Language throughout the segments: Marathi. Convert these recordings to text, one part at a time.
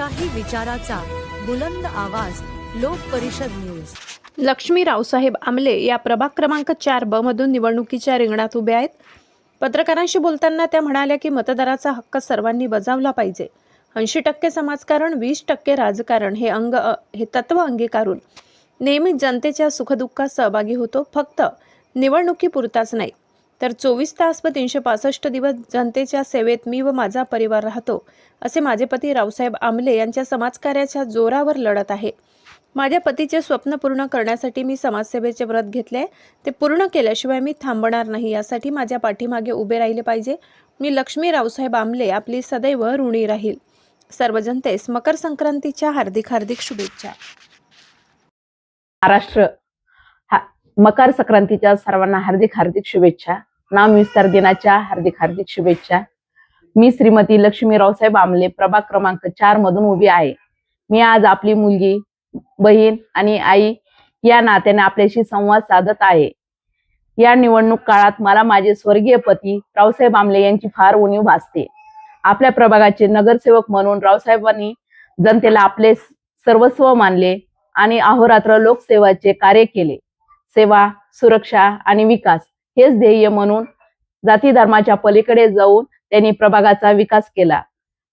लोकशाही विचाराचा बुलंद आवाज लोक परिषद न्यूज. लक्ष्मी रावसाहेब आमले या प्रभाग क्रमांक चार ब मधून निवडणुकीच्या रिंगणात उभ्या आहेत. पत्रकारांशी बोलताना त्या म्हणाल्या की मतदाराचा हक्क सर्वांनी बजावला पाहिजे. ऐंशी टक्के समाजकारण वीस टक्के राजकारण हे अंग हे तत्व अंगीकारून नेहमी जनतेच्या सुखदुःखात सहभागी होतो. फक्त निवडणुकीपुरताच नाही तर चोवीस तास व तीनशे पासष्ट दिवस जनतेच्या सेवेत मी व माझा परिवार राहतो असे माझे पती रावसाहेब आमले यांच्या समाजकार्याच्या जोरावर लढत आहे. माझ्या पतीचे स्वप्न पूर्ण करण्यासाठी मी समाजसेवेचे व्रत घेतले. ते पूर्ण केल्याशिवाय मी थांबणार नाही यासाठी माझ्या पाठीमागे उभे राहिले पाहिजे. मी लक्ष्मी रावसाहेब आमले आपली सदैव ऋणी राहील. सर्व जनतेस मकर संक्रांतीच्या हार्दिक हार्दिक शुभेच्छा. महाराष्ट्र हा मकर संक्रांतीच्या सर्वांना हार्दिक हार्दिक शुभेच्छा. नाम विस्तार दिनाच्या हार्दिक हार्दिक शुभेच्छा. मी श्रीमती लक्ष्मी रावसाहेब आमले प्रभाग क्रमांक चार मधून उभी आहे. मी आज आपली मुलगी बहीण आणि आई या नात्याने आपल्याशी संवाद साधत आहे. या निवडणूक काळात मला माझे स्वर्गीय पती रावसाहेब आमले यांची फार उणीव भासते. आपल्या प्रभागाचे नगरसेवक म्हणून रावसाहेबांनी जनतेला आपले सर्वस्व मानले आणि अहोरात्र लोकसेवाचे कार्य केले. सेवा सुरक्षा आणि विकास हेच ध्येय म्हणून जाती धर्माच्या पलीकडे जाऊन त्यांनी प्रभागाचा विकास केला.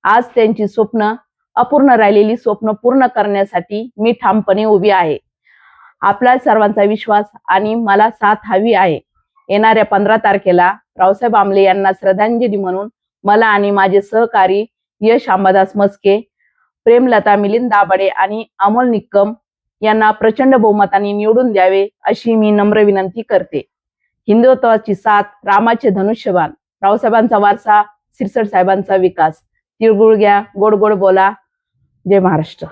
आज त्यांची स्वप्न अपूर्ण राहिलेली स्वप्न पूर्ण करण्यासाठी मी ठामपणे उभी आहे. आपला सर्वांचा विश्वास आणि मला साथ हवी आहे. येणाऱ्या पंधरा तारखेला रावसाहेब आमले यांना श्रद्धांजली म्हणून मला आणि माझे सहकारी यश अंबादास मस्के प्रेमलता मिलिंद दाभाडे आणि अमोल निक्कम यांना प्रचंड बहुमताने निवडून द्यावे अशी मी नम्र विनंती करते. हिंदुत्वाची साथ रामाचे धनुष्यबाण रावसाहेबांचा वारसा सिरसट साहेबांचा विकास. तिळगुळ घ्या गोड गोड बोला. जय महाराष्ट्र.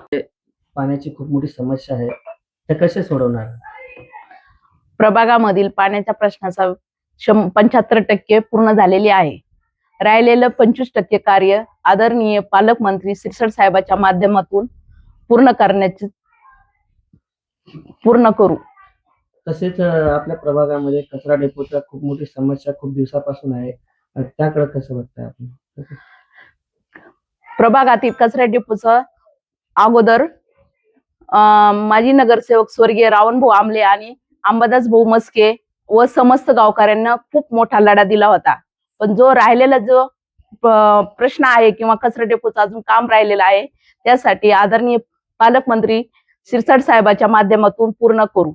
पाण्याची खूप मोठी समस्या आहे. त्या कशा सोडवणार? प्रभागामधील पाण्याच्या प्रश्नाचा पंच्याहत्तर टक्के पूर्ण झालेले आहे. राहिलेलं पंचवीस टक्के कार्य आदरणीय पालकमंत्री सिरसट साहेबाच्या माध्यमातून पूर्ण करण्याचे पूर्ण करू. तसेच आपल्या प्रभागामध्ये कचरा डेपोचा खूप मोठी समस्या खूप दिवसापासून आहे. त्याकडे कसं बघताय आपण? प्रभागातील कचरा डेपोचं अगोदर अं, माजी नगरसेवक स्वर्गीय रावणभाऊ आमले आणि अंबादास भाऊ मस्के व समस्त गावकऱ्यांना खूप मोठा लढा दिला होता. पण जो राहिलेला जो प्रश्न आहे किंवा कचरा डेपोचं अजून काम राहिलेलं आहे त्यासाठी आदरणीय पालकमंत्री शिरसाट साहेबाच्या माध्यमातून पूर्ण करू.